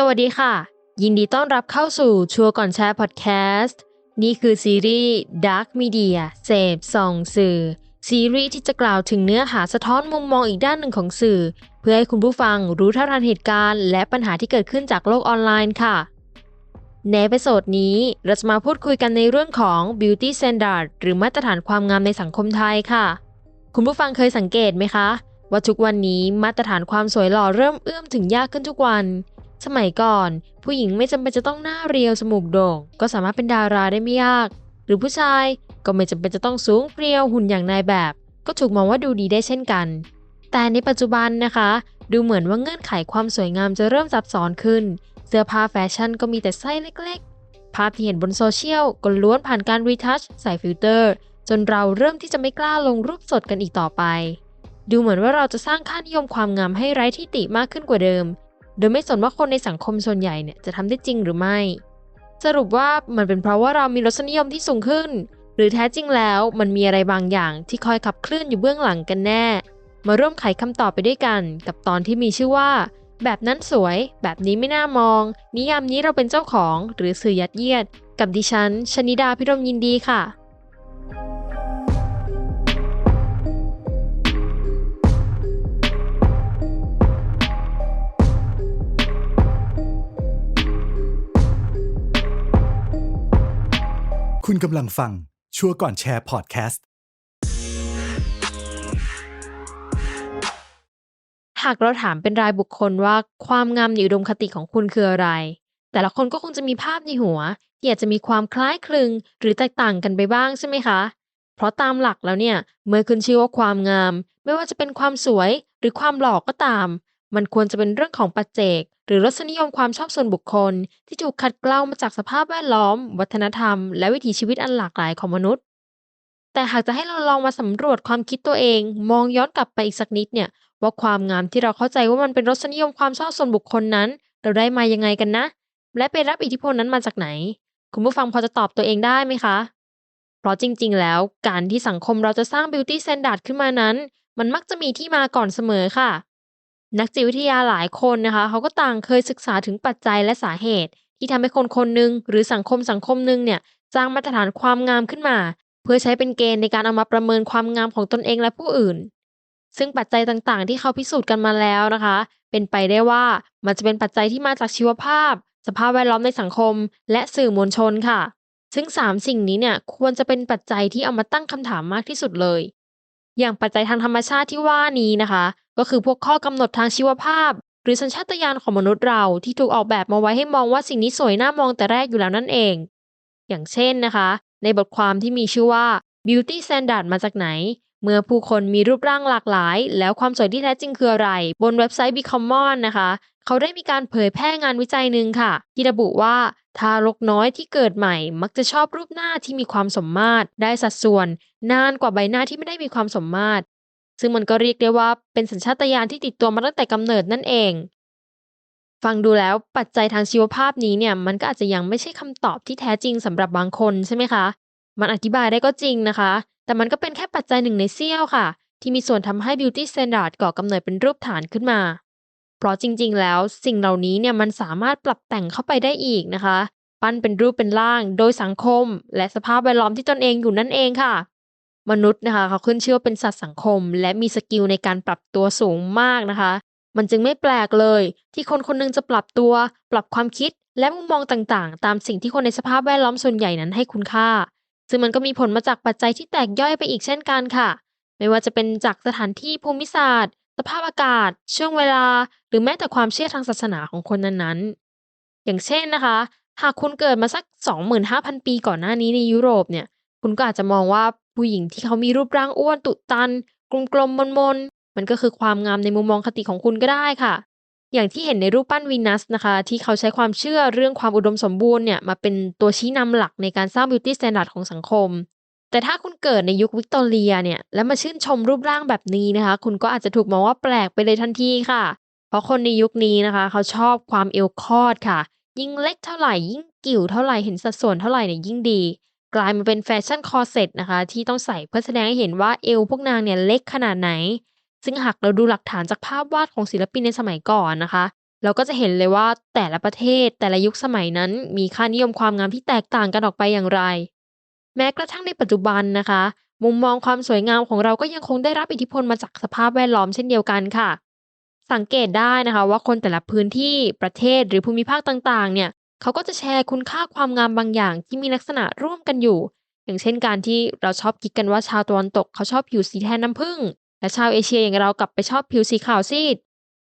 สวัสดีค่ะ ยินดีต้อนรับเข้าสู่ชัวร์ก่อนแชร์พอดแคสต์ นี่คือซีรีส์ Dark Media เสพส่องสื่อ ซีรีส์ที่จะกล่าวถึงเนื้อหาสะท้อนมุมมองอีกด้านหนึ่งของสื่อ เพื่อให้คุณผู้ฟังรู้เท่าทันเหตุการณ์ และปัญหาที่เกิดขึ้นจากโลกออนไลน์ค่ะ ในเอพิโซดนี้เราจะมาพูดคุยกันในเรื่องของ beauty standard หรือมาตรฐานความงามในสังคมไทยค่ะ คุณผู้ฟังเคยสังเกตไหมคะ ว่าทุกวันนี้มาตรฐานความสวยหล่อเริ่มเอื้อมถึงยากขึ้นทุกวัน สมัยก่อน ผู้หญิงไม่จำเป็นจะต้องหน้าเรียวจมูกโด่ง ก็สามารถเป็นดาราได้ไม่ยาก หรือผู้ชายก็ไม่จำเป็นจะต้องสูงเพรียวหุ่นอย่างนายแบบ ก็ถูกมองว่าดูดีได้เช่นกัน แต่ในปัจจุบันนะคะ ดูเหมือนว่าเงื่อนไขความสวยงามจะเริ่มซับซ้อนขึ้น เสื้อผ้าแฟชั่นก็มีแต่ไส้เล็กๆ ภาพที่เห็นบนโซเชียลก็ล้วนผ่านการรีทัชใส่ฟิลเตอร์ จนเราเริ่มที่จะไม่กล้าลงรูปสดกันอีกต่อไป ดูเหมือนว่าเราจะสร้างค่านิยมความงามให้ไร้ที่ติมากขึ้นกว่าเดิม โดยไม่สนว่าคนในสังคมส่วนใหญ่เนี่ยจะทำได้จริงหรือไม่ สรุปว่ามันเป็นเพราะว่าเรามีรสนิยมที่สูงขึ้น หรือแท้จริงแล้วมันมีอะไรบางอย่างที่คอยขับเคลื่อนอยู่เบื้องหลังกันแน่ มาร่วมไขคำตอบไปด้วยกัน กับตอนที่มีชื่อว่า แบบนั้นสวย แบบนี้ไม่น่ามอง นิยามนี้เราเป็นเจ้าของ หรือสื่อยัดเยียด กับดิฉันชนิดาพิรมยินดีค่ะ คุณกำลังฟัง ชัวก่อนแชร์พอดแคสต์ หากเราถามเป็นรายบุคคลว่าความงามในอุดมคติของคุณคืออะไร แต่ละคนก็คงจะมีภาพในหัว ที่อาจจะมีความคล้ายคลึง หรือแตกต่างกันไปบ้างใช่ไหมคะ เพราะตามหลักแล้วเนี่ย เมื่อขึ้นชื่อว่าความงาม ไม่ว่าจะเป็นความสวยหรือความหล่อก็ตาม มันควรจะเป็นเรื่องของปัจเจก หรือรสนิยมความชอบส่วนบุคคล ที่ถูกขัดเกลามาจากสภาพแวดล้อม วัฒนธรรม และวิถีชีวิตอันหลากหลายของมนุษย์ แต่หากจะให้เราลองมาสำรวจความคิดตัวเอง มองย้อนกลับไปอีกสักนิดเนี่ยว่าความงามที่เราเข้าใจว่ามันเป็นรสนิยมความชอบส่วนบุคคลนั้น เราได้มายังไงกันนะ และไปรับอิทธิพลนั้นมาจากไหน คุณผู้ฟังพอจะตอบตัวเองได้ไหมคะ เพราะจริง ๆ แล้วการที่สังคมเราจะสร้าง beauty standard ขึ้นมานั้น มันมักจะมีที่มาก่อนเสมอค่ะ นักจิตวิทยาหลายคนนะคะเขาก็ต่างเคยศึกษาถึงปัจจัยและสาเหตุ ที่ทำให้คนคนหนึ่งหรือสังคมสังคมหนึ่งเนี่ยสร้างมาตรฐานความงามขึ้นมา เพื่อใช้เป็นเกณฑ์ในการเอามาประเมินความงามของตนเองและผู้อื่น ซึ่งปัจจัยต่างๆ ที่เขาพิสูจน์กันมาแล้วนะคะ เป็นไปได้ว่ามันจะเป็นปัจจัยที่มาจากชีวภาพ สภาพแวดล้อมในสังคม และสื่อมวลชนค่ะ ซึ่ง 3 สิ่งนี้เนี่ยควรจะเป็นปัจจัยที่เอามาตั้งคำถามมากที่สุดเลย อย่างปัจจัยทางธรรมชาติที่ว่านี้นะคะ ก็คือพวกข้อกำหนดทางชีวภาพ หรือสัญชาตญาณของมนุษย์เราที่ถูกออกแบบมาไว้ให้มองว่าสิ่งนี้สวยน่ามองแต่แรกอยู่แล้วนั่นเอง อย่างเช่นนะคะ ในบทความที่มีชื่อว่า beauty standard มาจากไหน เมื่อผู้คนมีรูปร่างหลากหลาย แล้วความสวยที่แท้จริงคืออะไร บนเว็บไซต์ Becommon นะคะ เขาได้มีการเผยแพร่งานวิจัยหนึ่งค่ะ ที่ระบุว่าทารกน้อยที่เกิดใหม่ มักจะชอบรูปหน้าที่มีความสมมาตรได้สัดส่วน นานกว่าใบหน้าที่ไม่ได้มีความสมมาตร ซึ่งมันก็เรียกได้ว่าเป็นสัญชาตญาณที่ติดตัวมาตั้งแต่กำเนิดนั่นเอง ฟังดูแล้วปัจจัยทางชีวภาพนี้เนี่ยมันก็อาจจะยังไม่ใช่คำตอบที่แท้จริงสำหรับบางคนใช่ไหมคะ มันอธิบายได้ก็จริงนะคะ แต่มันก็เป็นแค่ปัจจัยหนึ่งในเสี้ยวค่ะ ที่มีส่วนทำให้ beauty standard ก่อกำเนิดเป็นรูปฐานขึ้นมา เพราะจริง ๆ แล้วสิ่งเหล่านี้เนี่ยมันสามารถปรับแต่งเข้าไปได้อีกนะคะ ปั้นเป็นรูปเป็นร่าง โดยสังคม และสภาพแวดล้อมที่ตนเองอยู่นั่นเองค่ะ มนุษย์นะคะเขาขึ้นชื่อว่าเป็นสัตว์สังคม และมีสกิลในการปรับตัวสูงมากนะคะ มันจึงไม่แปลกเลย ที่คนคนหนึงจะปรับตัว ปรับความคิดและมุมมองต่างๆ ตามสิ่งที่คนในสภาพแวดล้อมส่วนใหญ่นั้นให้คุณค่า ซึ่งมันก็มีผลมาจากปัจจัยที่แตกย่อยไปอีกเช่นกันค่ะ ไม่ว่าจะเป็นจากสถานที่ภูมิศาสตร์ สภาพอากาศ ช่วงเวลา หรือแม้แต่ความเชื่อทางศาสนาของคนนั้นๆ อย่างเช่นนะคะ หากคุณเกิดมาสัก 25,000 ปีก่อนหน้านี้ในยุโรปเนี่ย คุณก็อาจจะมองว่า ผู้หญิงที่เขามีรูปร่างอ้วนตุตัน กลมๆมมนๆมันก็คือความงามในมุมมองคติของคุณก็ได้ค่ะ อย่างที่เห็นในรูปปั้นวีนัสนะคะ ที่เขาใช้ความเชื่อเรื่องความอุดมสมบูรณ์เนี่ยมาเป็นตัวชี้นำหลักในการสร้าง beauty standard ของสังคม แต่ถ้าคุณเกิดในยุควิกตอเรียเนี่ยแล้วมาชื่นชมรูปร่างแบบนี้นะคะ คุณก็อาจจะถูกมองว่าแปลกไปเลยทันทีค่ะ เพราะคนในยุคนี้นะคะ เขาชอบความเอวคอดค่ะ ยิ่งเล็กเท่าไหร่ยิ่งกิ่วเท่าไหร่เห็นสัดส่วนเท่าไหร่เนี่ยยิ่งดี กลายมาเป็นแฟชั่นคอร์เซ็ตนะคะ ที่ต้องใส่เพื่อแสดงให้เห็นว่าเอวพวกนางเนี่ยเล็กขนาดไหน ซึ่งหากเราดูหลักฐานจากภาพวาดของศิลปินในสมัยก่อนนะคะ เราก็จะเห็นเลยว่าแต่ละประเทศแต่ละยุคสมัยนั้น มีค่านิยมความงามที่แตกต่างกันออกไปอย่างไร แม้กระทั่งในปัจจุบันนะคะ มุมมองความสวยงามของเราก็ยังคงได้รับอิทธิพลมาจากสภาพแวดล้อมเช่นเดียวกันค่ะ สังเกตได้นะคะว่าคนแต่ละพื้นที่ประเทศหรือภูมิภาคต่างๆ เนี่ย เขาก็จะแชร์คุณค่าความงามบางอย่างที่มีลักษณะร่วมกันอยู่ อย่างเช่นการที่เราชอบคิดกันว่าชาวตะวันตกเขาชอบผิวสีแทนน้ำผึ้งและชาวเอเชียอย่างเรากลับไปชอบผิวสีขาวซีด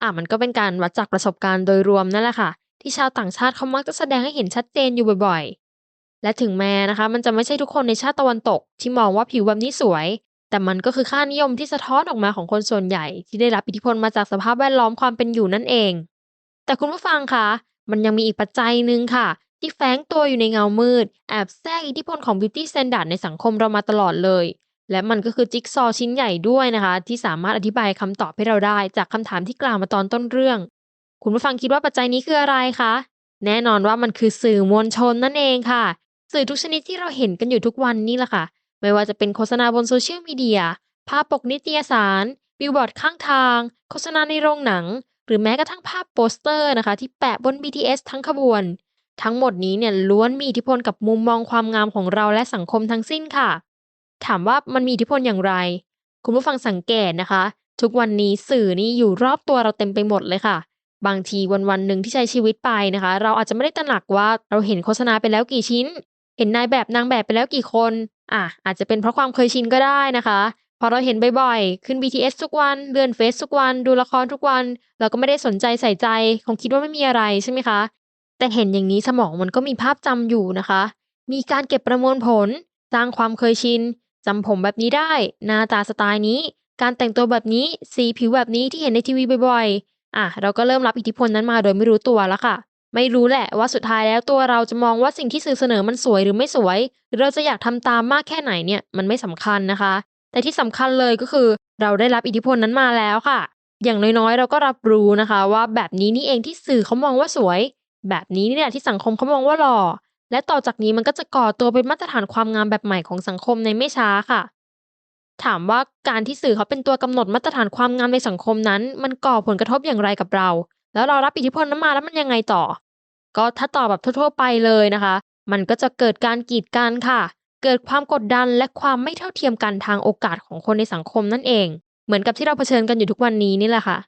อะมันก็เป็นการวัดจากประสบการณ์โดยรวมนั่นแหละค่ะ ที่ชาวต่างชาติเขามักจะแสดงให้เห็นชัดเจนอยู่บ่อยๆ และถึงแม้นะคะ มันจะไม่ใช่ทุกคนในชาติตะวันตก ที่มองว่าผิวแบบนี้สวย แต่มันก็คือค่านิยมที่สะท้อนออกมาของคนส่วนใหญ่ ที่ได้รับอิทธิพลมาจากสภาพแวดล้อมความเป็นอยู่นั่นเอง แต่คุณผู้ฟังคะ มันยังมีอีกปัจจัยหนึ่งค่ะ ที่แฝงตัวอยู่ในเงามืด แอบแทรกอิทธิพลของ beauty standard ในสังคมเรามาตลอดเลย และมันก็คือจิ๊กซอว์ชิ้นใหญ่ด้วยนะคะ ที่สามารถอธิบายคำตอบให้เราได้ จากคำถามที่กล่าวมาตอนต้นเรื่อง คุณผู้ฟังคิดว่าปัจจัยนี้คืออะไรคะแน่นอนว่ามันคือสื่อมวลชนนั่นเองค่ะ สื่อทุกชนิดที่เราเห็นกันอยู่ทุกวันนี่แหละค่ะ ไม่ว่าจะเป็นโฆษณาบนโซเชียลมีเดีย ภาพปกนิตยสาร บิลบอร์ดข้างทาง โฆษณาในโรงหนัง รือแม้กระทั่งภาพโปสเตอร์นะคะ ที่แปะบน BTS ทั้งขบวน ทั้งหมดนี้เนี่ยล้วนมีอิทธิพลกับมุมมองความงามของเราและสังคมทั้งสิ้นค่ะ ถามว่ามันมีอิทธิพลอย่างไร คุณผู้ฟังสังเกตนะคะ ทุกวันนี้สื่อนี่อยู่รอบตัวเราเต็มไปหมดเลยค่ะ บางทีวันวันหนึ่งที่ใช้ชีวิตไปนะคะ เราอาจจะไม่ได้ตระหนักว่าเราเห็นโฆษณาไปแล้วกี่ชิ้น เห็นนายแบบนางแบบไปแล้วกี่คนอะอาจจะเป็นเพราะความเคยชินก็ได้นะคะ พอเราเห็นบ่อยๆ ขึ้น BTS ทุกวัน เลื่อนเฟซทุกวัน ดูละครทุกวัน เราก็ไม่ได้สนใจใส่ใจ คงคิดว่าไม่มีอะไรใช่ไหมคะ แต่เห็นอย่างนี้สมองมันก็มีภาพจำอยู่นะคะ มีการเก็บประมวลผล สร้างความเคยชินจำผมแบบนี้ได้ หน้าตาสไตล์นี้ การแต่งตัวแบบนี้ สีผิวแบบนี้ที่เห็นในทีวีบ่อยๆ อะ เราก็เริ่มรับอิทธิพลนั้นมาโดยไม่รู้ตัวแล้วค่ะ ไม่รู้แหละว่าสุดท้ายแล้วตัวเราจะมองว่าสิ่งที่สื่อเสนอมันสวยหรือไม่สวย หรือเราจะอยากทำตามมากแค่ไหนเนี่ย มันไม่สำคัญนะคะ แต่ที่สำคัญเลยก็คือ เราได้รับอิทธิพลนั้นมาแล้วค่ะ อย่างน้อยๆ เราก็รับรู้นะคะ ว่าแบบนี้นี่เองที่สื่อเขามองว่าสวย แบบนี้นี่แหละที่สังคมเขามองว่าหล่อ และต่อจากนี้มันก็จะก่อตัวเป็นมาตรฐานความงามแบบใหม่ของสังคมในไม่ช้าค่ะ ถามว่าการที่สื่อเขาเป็นตัวกำหนดมาตรฐานความงามในสังคมนั้น มันก่อผลกระทบอย่างไรกับเรา แล้วเรารับอิทธิพลนั้นมาแล้วมันยังไงต่อ ก็ถ้าตอบแบบทั่วๆ ไปเลยนะคะ มันก็จะเกิดการกีดกันค่ะ เกิดความกดดันและความไม่เท่าเทียมกันทางโอกาสของคนในสังคมนั่นเอง เหมือนกับที่เราเผชิญกันอยู่ทุกวันนี้นี่แหละค่ะ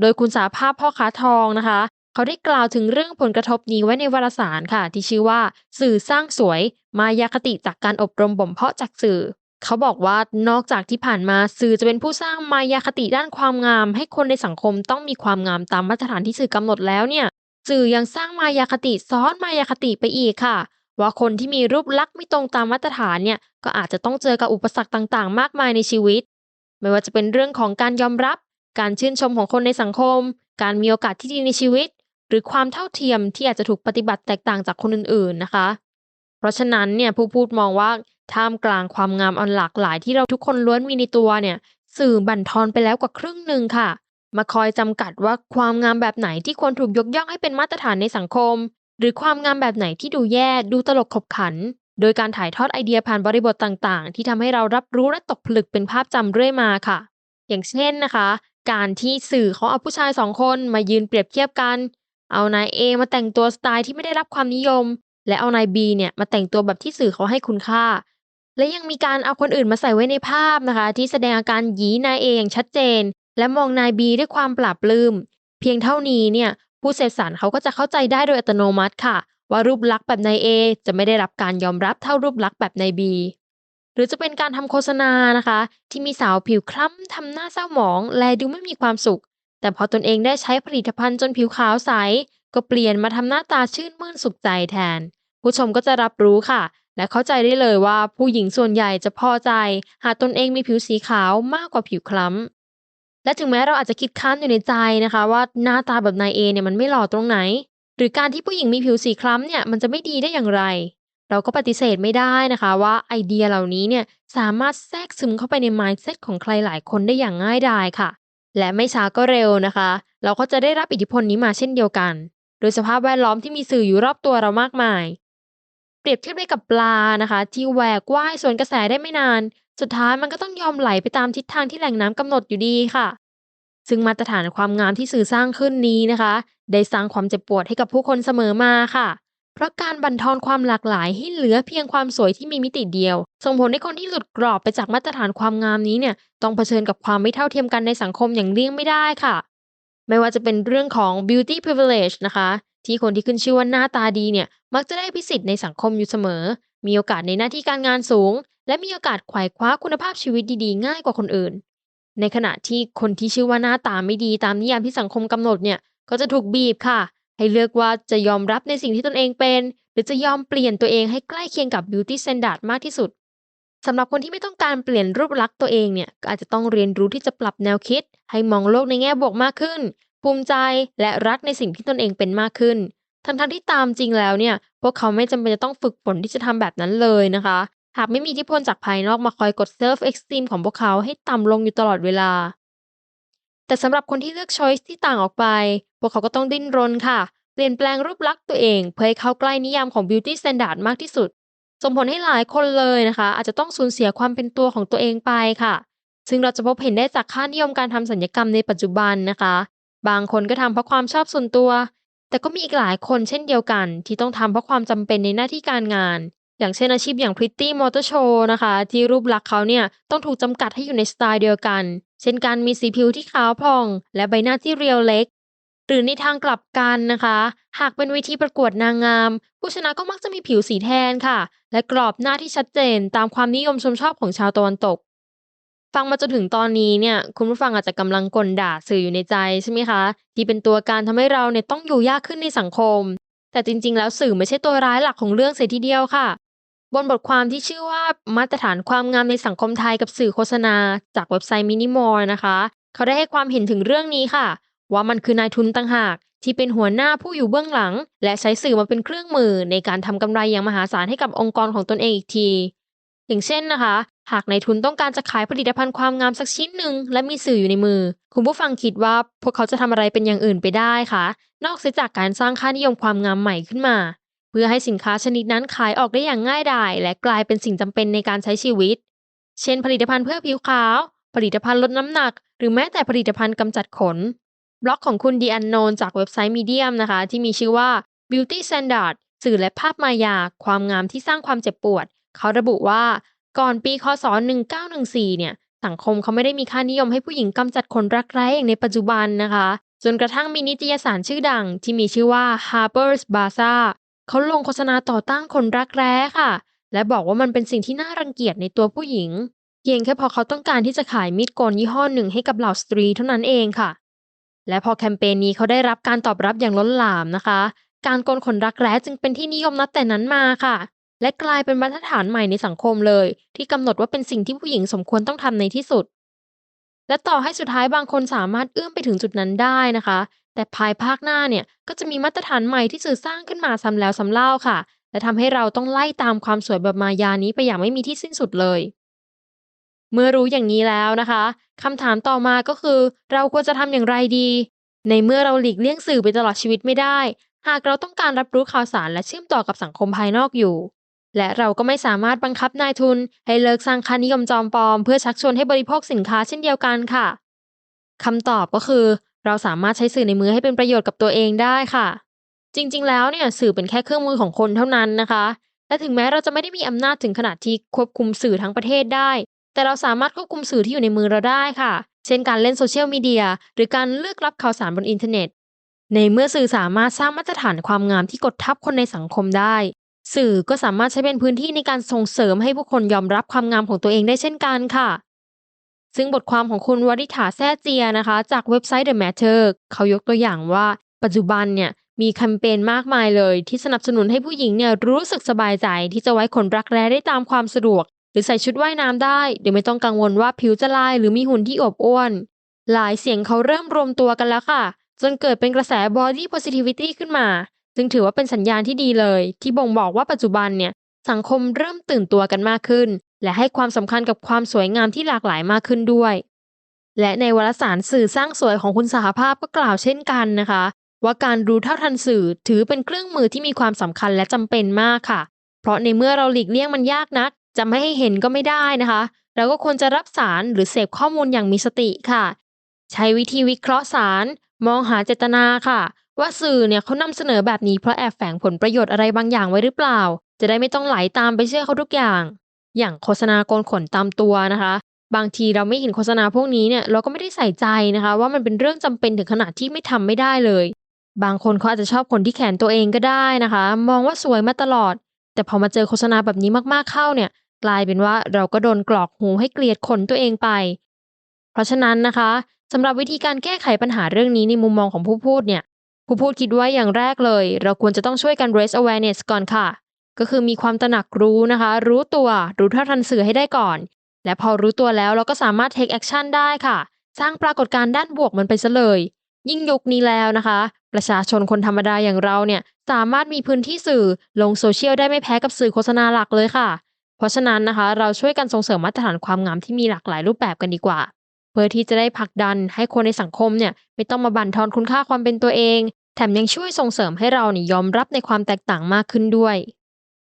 โดยคุณสาภาพพ่อค้าทองนะคะ เขาได้กล่าวถึงเรื่องผลกระทบนี้ไว้ในวารสารค่ะ ที่ชื่อว่า สื่อสร้างสวย มายาคติจากการอบรมบ่มเพาะจากสื่อ เขาบอกว่านอกจากที่ผ่านมาสื่อจะเป็นผู้สร้างมายาคติด้านความงาม ให้คนในสังคมต้องมีความงามตามมาตรฐานที่สื่อกำหนดแล้วเนี่ยสื่อยังสร้างมายาคติซ้อนมายาคติไปอีกค่ะ ว่าคนที่มีรูปลักษณ์ไม่ตรงตามมาตรฐานเนี่ยก็อาจจะต้องเจอกับอุปสรรคต่างๆ มากมายในชีวิต ไม่ว่าจะเป็นเรื่องของการยอมรับ การชื่นชมของคนในสังคม การมีโอกาสที่ดีในชีวิต หรือความเท่าเทียมที่อาจจะถูกปฏิบัติแตกต่างจากคนอื่นๆนะคะ เพราะฉะนั้นเนี่ยผู้พูดมองว่าท่ามกลางความงามอันหลากหลายที่เราทุกคนล้วนมีในตัวเนี่ยสื่อบั่นทอนไปแล้วกว่าครึ่งหนึ่งค่ะ มาคอยจำกัดว่าความงามแบบไหนที่ควรถูกยกย่องให้เป็นมาตรฐานในสังคม หรือความงามแบบไหนที่ดูแย่ดูตลกขบขัน โดยการถ่ายทอดไอเดียผ่านบริบทต่างๆ ที่ทำให้เรารับรู้และตกผลึกเป็นภาพจำเรื่อยมาค่ะ อย่างเช่นนะคะ การที่สื่อเขาเอาผู้ชายสองคนมายืนเปรียบเทียบกัน เอานาย A มาแต่งตัวสไตล์ที่ไม่ได้รับความนิยม และเอานาย B เนี่ยมาแต่งตัวแบบที่สื่อเขาให้คุณค่า และยังมีการเอาคนอื่นมาใส่ไว้ในภาพนะคะ ที่แสดงอาการหยีนาย A ออย่างชัดเจน และมองนาย B ด้วยความปราบปลื้มเพียงเท่านี้เนี่ย ผู้เสพสารเขาก็จะเข้าใจได้โดยอัตโนมัติค่ะ ว่ารูปลักษณ์แบบใน A จะไม่ได้รับการยอมรับเท่ารูปลักษณ์แบบใน B หรือจะเป็นการทำโฆษณานะคะ ที่มีสาวผิวคล้ำทำหน้าเศร้าหมอง แลดูไม่มีความสุข แต่พอตนเองได้ใช้ผลิตภัณฑ์จนผิวขาวใส ก็เปลี่ยนมาทำหน้าตาชื่นมื่นสุขใจแทน ผู้ชมก็จะรับรู้ค่ะ และเข้าใจได้เลยว่าผู้หญิงส่วนใหญ่จะพอใจ หากตนเองมีผิวสีขาวมากกว่าผิวคล้ำ และถึงแม้เราอาจจะคิดค้านอยู่ในใจนะคะ ว่าหน้าตาแบบนายเอเนี่ยมันไม่หล่อตรงไหน หรือการที่ผู้หญิงมีผิวสีคล้ำเนี่ยมันจะไม่ดีได้อย่างไร เราก็ปฏิเสธไม่ได้นะคะ ว่าไอเดียเหล่านี้เนี่ยสามารถแทรกซึมเข้าไปใน mindset ของใครหลายคนได้อย่างง่ายดายค่ะ และไม่ช้าก็เร็วนะคะ เราก็จะได้รับอิทธิพลนี้มาเช่นเดียวกัน โดยสภาพแวดล้อมที่มีสื่ออยู่รอบตัวเรามากมาย เปรียบเทียบได้กับปลานะคะ ที่แหวกว่ายสวนกระแสได้ไม่นาน สุดท้ายมันก็ต้องยอมไหลไปตามทิศทางที่แหล่งน้ำกำหนดอยู่ดีค่ะ ซึ่งมาตรฐานความงามที่สื่อสร้างขึ้นนี้นะคะ ได้สร้างความเจ็บปวดให้กับผู้คนเสมอมาค่ะ เพราะการบั่นทอนความหลากหลายให้เหลือเพียงความสวยที่มีมิติเดียว ส่งผลให้คนที่หลุดกรอบไปจากมาตรฐานความงามนี้เนี่ย ต้องเผชิญกับความไม่เท่าเทียมกันในสังคมอย่างเลี่ยงไม่ได้ค่ะ ไม่ว่าจะเป็นเรื่องของ beauty privilege นะคะ ที่คนที่ขึ้นชื่อว่าหน้าตาดีเนี่ย มักจะได้พิสิทธิ์ในสังคมอยู่เสมอ มีโอกาสในหน้าที่การงานสูง และมีโอกาสขว่คว้าคุณภาพชีวิตดีๆ ง่ายกว่าคนอื่น ในขณะที่คนที่ชื่อว่าหน้าตาไม่ดีตามนิยามที่สังคมกำหนดเนี่ยก็จะถูกบีบค่ะ ให้เลือกว่าจะยอมรับในสิ่งที่ตนเองเป็น หรือจะยอมเปลี่ยนตัวเองให้ใกล้เคียงกับ beauty standard มากที่สุดสำหรับคนที่ไม่ต้องการเปลี่ยนรูปลักษณ์ตัวเองเนี่ยก็อาจจะต้องเรียนรู้ที่จะปรับแนวคิด ให้มองโลกในแง่บวกมากขึ้น ภูมิใจและรักในสิ่งที่ตนเองเป็นมากขึ้น ทั้งๆที่ตามจริงแล้วเนี่ยพวกเขาไม่จำเป็นจะต้องฝึกฝนที่จะทำแบบนั้นเลยนะคะ หากไม่มีอิทธิพลจากภายนอกมาคอยกดเซิร์ฟเอ็กซ์ตรีมของพวกเขาให้ต่ำลงอยู่ตลอดเวลา แต่สำหรับคนที่เลือกช้อยส์ที่ต่างออกไป พวกเขาก็ต้องดิ้นรนค่ะ เปลี่ยนแปลงรูปลักษณ์ตัวเอง เพื่อให้เข้าใกล้นิยามของ beauty standard มากที่สุดส่งผลให้หลายคนเลยนะคะ อาจจะต้องสูญเสียความเป็นตัวของตัวเองไปค่ะ ซึ่งเราจะพบเห็นได้จากค่านิยมการทำสัญญกรรมในปัจจุบันนะคะ บางคนก็ทำเพราะความชอบส่วนตัว แต่ก็มีอีกหลายคนเช่นเดียวกัน ที่ต้องทำเพราะความจำเป็นในหน้าที่การงาน อย่างเช่นอาชีพอย่างพริตตี้มอเตอร์โชว์นะคะ ที่รูปลักษณ์เขาเนี่ยต้องถูกจำกัดให้อยู่ในสไตล์เดียวกัน เช่นการมีสีผิวที่ขาวผ่อง และใบหน้าที่เรียวเล็ก หรือในทางกลับกันนะคะ หากเป็นเวทีประกวดนางงาม ผู้ชนะก็มักจะมีผิวสีแทนค่ะ และกรอบหน้าที่ชัดเจนตามความนิยมชมชอบของชาวตะวันตก ฟังมาจนถึงตอนนี้เนี่ย คุณผู้ฟังอาจจะกำลังกลด่าสื่ออยู่ในใจใช่ไหมคะ ที่เป็นตัวการทำให้เราเนี่ยต้องอยู่ยากขึ้นในสังคมแต่จริงๆ แล้วสื่อไม่ใช่ตัวร้ายหลักของเรื่องเสียทีเดียวค่ะ บนบทความที่ชื่อว่ามาตรฐานความงามในสังคมไทยกับสื่อโฆษณา จากเว็บไซต์มินิมอลนะคะ เขาได้ให้ความเห็นถึงเรื่องนี้ค่ะ ว่ามันคือนายทุนต่างหาก ที่เป็นหัวหน้าผู้อยู่เบื้องหลัง และใช้สื่อมาเป็นเครื่องมือในการทำกำไรอย่างมหาศาลให้กับองค์กรของตนเองอีกที อย่างเช่นนะคะ หากนายทุนต้องการจะขายผลิตภัณฑ์ความงามสักชิ้นหนึ่งและมีสื่ออยู่ในมือ คุณผู้ฟังคิดว่าพวกเขาจะทำอะไรเป็นอย่างอื่นไปได้คะนอกเสียจากการสร้างค่านิยมความงามใหม่ขึ้นมา พื่อให้สินค้าชนิดนั้นขายออกได้อย่างง่ายดายและกลายเป็นสิ่งจำเป็นในการใช้ชีวิต เช่น ผลิตภัณฑ์เพื่อผิวขาว ผลิตภัณฑ์ลดน้ำหนัก หรือแม้แต่ผลิตภัณฑ์กำจัดขน บล็อกของคุณดีอันโนนจากเว็บไซต์ Medium นะคะ ที่มีชื่อว่า Beauty Standard สื่อและภาพมายา ความงามที่สร้างความเจ็บปวด เขาระบุว่าก่อนปีคศ 1914 เนี่ย สังคมเขาไม่ได้มีค่านิยมให้ผู้หญิงกำจัดขนรักแร้อย่างในปัจจุบันนะคะ จนกระทั่งมีนิตยสารชื่อดังที่มีชื่อว่า Harper's Bazaar เขาลงโฆษณาต่อต้านขนรักแร้ค่ะ และบอกว่ามันเป็นสิ่งที่น่ารังเกียจในตัวผู้หญิง เพียงแค่พอเขาต้องการที่จะขายมีดโกนยี่ห้อหนึ่งให้กับเหล่าสตรีเท่านั้นเองค่ะ และพอแคมเปญนี้เขาได้รับการตอบรับอย่างล้นหลามนะคะ การโกนขนรักแร้จึงเป็นที่นิยมนับแต่นั้นมาค่ะ และกลายเป็นมาตรฐานใหม่ในสังคมเลย ที่กำหนดว่าเป็นสิ่งที่ผู้หญิงสมควรต้องทำในที่สุดและต่อให้สุดท้ายบางคนสามารถเอื้อมไปถึงจุดนั้นได้นะคะ แต่ภายภาคหน้าเนี่ยก็จะมีมาตรฐานใหม่ที่สื่อสร้างขึ้นมาซ้ำแล้วซ้ำเล่าค่ะ และทำให้เราต้องไล่ตามความสวยแบบมายานี้ไปอย่างไม่มีที่สิ้นสุดเลย เมื่อรู้อย่างนี้แล้วนะคะคำถามต่อมาก็คือ เราควรจะทำอย่างไรดี ในเมื่อเราหลีกเลี่ยงสื่อไปตลอดชีวิตไม่ได้ หากเราต้องการรับรู้ข่าวสารและเชื่อมต่อกับสังคมภายนอกอยู่ และเราก็ไม่สามารถบังคับนายทุน ให้เลิกสร้างค่านิยมจอมปลอม เพื่อชักชวนให้บริโภคสินค้าเช่นเดียวกันค่ะคำตอบก็คือ เราสามารถใช้สื่อในมือให้เป็นประโยชน์กับตัวเองได้ค่ะ จริง ๆ แล้วเนี่ยสื่อเป็นแค่เครื่องมือของคนเท่านั้นนะคะและถึงแม้เราจะไม่ได้มีอำนาจถึงขนาดที่ควบคุมสื่อทั้งประเทศได้ แต่เราสามารถควบคุมสื่อที่อยู่ในมือเราได้ค่ะ เช่นการเล่นโซเชียลมีเดียหรือการเลือกรับข่าวสารบนอินเทอร์เน็ต ในเมื่อสื่อสามารถสร้างมาตรฐานความงามที่กดทับคนในสังคมได้ สื่อก็สามารถใช้เป็นพื้นที่ในการส่งเสริมให้ผู้คนยอมรับความงามของตัวเองได้เช่นกันค่ะ ซึ่งบทความของคุณวริษฐาแซ่เจียนะคะ จากเว็บไซต์ The Matter เขายกตัวอย่างว่าปัจจุบันเนี่ยมีแคมเปญมากมายเลย ที่สนับสนุนให้ผู้หญิงเนี่ยรู้สึกสบายใจ ที่จะไว้ขนรักแร้ได้ตามความสะดวก หรือใส่ชุดว่ายน้ำได้โดยไม่ต้องกังวลว่าผิวจะลาย หรือมีหุ่นที่อวบอ้วน หลายเสียงเขาเริ่มรวมตัวกันแล้วค่ะ จนเกิดเป็นกระแส body positivity ขึ้นมา ซึ่งถือว่าเป็นสัญญาณที่ดีเลย ที่บ่งบอกว่าปัจจุบันเนี่ยสังคมเริ่มตื่นตัวกันมากขึ้น และให้ความสำคัญกับความสวยงามที่หลากหลายมากขึ้นด้วย และในวารสารสื่อสร้างสวยของคุณสหภาพก็กล่าวเช่นกันนะคะ ว่าการรู้เท่าทันสื่อถือเป็นเครื่องมือที่มีความสำคัญและจำเป็นมากค่ะ เพราะในเมื่อเราหลีกเลี่ยงมันยากนัก จะไม่ให้เห็นก็ไม่ได้นะคะ เราก็ควรจะรับสารหรือเสพข้อมูลอย่างมีสติค่ะ ใช้วิธีวิเคราะห์สาร มองหาเจตนาค่ะ ว่าสื่อเนี่ยเขานำเสนอแบบนี้เพราะแอบแฝงผลประโยชน์อะไรบางอย่างไว้หรือเปล่า จะได้ไม่ต้องไหลตามไปเชื่อเขาทุกอย่าง อย่างโฆษณาโกนขนตามตัวนะคะ บางทีเราไม่เห็นโฆษณาพวกนี้เนี่ยเราก็ไม่ได้ใส่ใจนะคะ ว่ามันเป็นเรื่องจำเป็นถึงขนาดที่ไม่ทำไม่ได้เลย บางคนเขาอาจจะชอบคนที่แขนตัวเองก็ได้นะคะ มองว่าสวยมาตลอด แต่พอมาเจอโฆษณาแบบนี้มากๆเข้าเนี่ย กลายเป็นว่าเราก็โดนกรอกหูให้เกลียดขนตัวเองไป เพราะฉะนั้นนะคะสำหรับวิธีการแก้ไขปัญหาเรื่องนี้ในมุมมองของผู้พูดเนี่ยผู้พูดคิดว่าอย่างแรกเลย เราควรจะต้องช่วยกัน raise awareness ก่อนค่ะ ก็คือมีความตระหนักรู้นะคะ รู้ตัวรู้เท่าทันสื่อให้ได้ก่อน และพอรู้ตัวแล้วเราก็สามารถ take action ได้ค่ะ สร้างปรากฏการณ์ด้านบวกมันไปซะเลย ยิ่งยุคนี้แล้วนะคะ ประชาชนคนธรรมดาอย่างเราเนี่ยสามารถมีพื้นที่สื่อลงโซเชียลได้ไม่แพ้กับสื่อโฆษณาหลักเลยค่ะ เพราะฉะนั้นนะคะ เราช่วยกันส่งเสริมมาตรฐานความงามที่มีหลากหลายรูปแบบกันดีกว่า เพื่อที่จะได้ผลักดันให้คนในสังคมเนี่ยไม่ต้องมาบั่นทอนคุณค่าความเป็นตัวเอง แถมยังช่วยส่งเสริมให้เราเนี่ยยอมรับในความแตกต่างมากขึ้นด้วย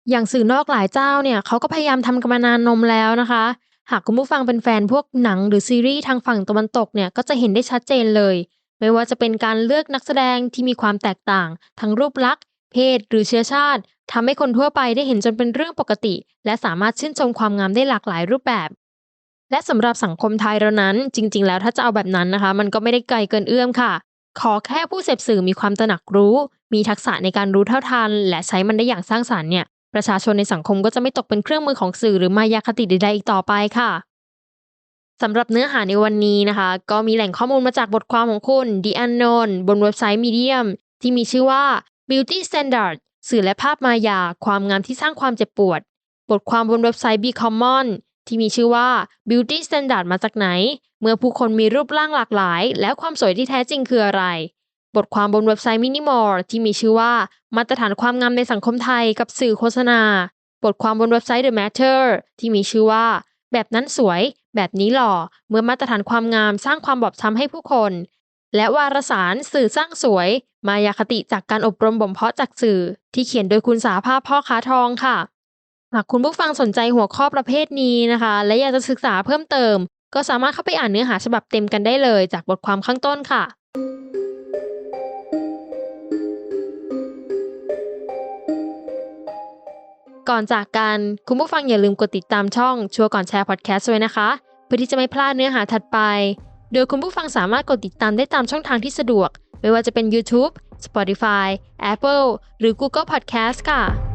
อย่างสื่อนอกหลายเจ้าเนี่ยเขาก็พยายามทำกันมานานนมแล้วนะคะ หากคุณผู้ฟังเป็นแฟนพวกหนังหรือซีรีส์ทางฝั่งตะวันตกเนี่ยก็จะเห็นได้ชัดเจนเลย ไม่ว่าจะเป็นการเลือกนักแสดงที่มีความแตกต่าง ทั้งรูปลักษณ์ เพศ หรือเชื้อชาติทำให้คนทั่วไปได้เห็นจนเป็นเรื่องปกติ และสามารถชื่นชมความงามได้หลากหลายรูปแบบ และสำหรับสังคมไทยเรานั้น จริง ๆ แล้วถ้าจะเอาแบบนั้นนะคะ มันก็ไม่ได้ไกลเกินเอื้อมค่ะ ขอแค่ผู้เสพสื่อมีความตระหนักรู้ มีทักษะในการรู้เท่าทัน และใช้มันได้อย่างสร้างสรรค์เนี่ย ประชาชนในสังคมก็จะไม่ตกเป็นเครื่องมือของสื่อหรือมายาคติใดๆอีกต่อไปค่ะสำหรับเนื้อหาในวันนี้นะคะ ก็มีแหล่งข้อมูลมาจากบทความของคุณ The Unknown บนเว็บไซต์ Medium ที่มีชื่อว่า Beauty Standard สื่อและภาพมายา ความงามที่สร้างความเจ็บปวด บทความบนเว็บไซต์ Be Common ที่มีชื่อว่า Beauty Standard มาจากไหน เมื่อผู้คนมีรูปร่างหลากหลาย แล้วความสวยที่แท้จริงคืออะไร บทความบนเว็บไซต์ Minimal ที่มีชื่อว่ามาตรฐานความงามในสังคมไทยกับสื่อโฆษณา บทความบนเว็บไซต์ The Matter ที่มีชื่อว่า แบบนั้นสวย แบบนี้หล่อ เมื่อมาตรฐานความงามสร้างความบอบช้ำให้ผู้คน และวารสารสื่อสร้างสวย มายาคติจากการอบรมบ่มเพาะจากสื่อ ที่เขียนโดยคุณสาภาพพ่อค้าทองค่ะ หากคุณผู้ฟังสนใจหัวข้อประเภทนี้นะคะ และอยากจะศึกษาเพิ่มเติม ก็สามารถเข้าไปอ่านเนื้อหาฉบับเต็มกันได้เลย จากบทความข้างต้นค่ะ ก่อนจากกัน คุณผู้ฟังอย่าลืมกดติดตามช่องชัวร์ก่อนแชร์พอดแคสต์ไว้นะคะ เพื่อที่จะไม่พลาดเนื้อหาถัดไป โดยคุณผู้ฟังสามารถกดติดตามได้ตามช่องทางที่สะดวก ไม่ว่าจะเป็น YouTube Spotify Apple หรือ Google Podcast ค่ะ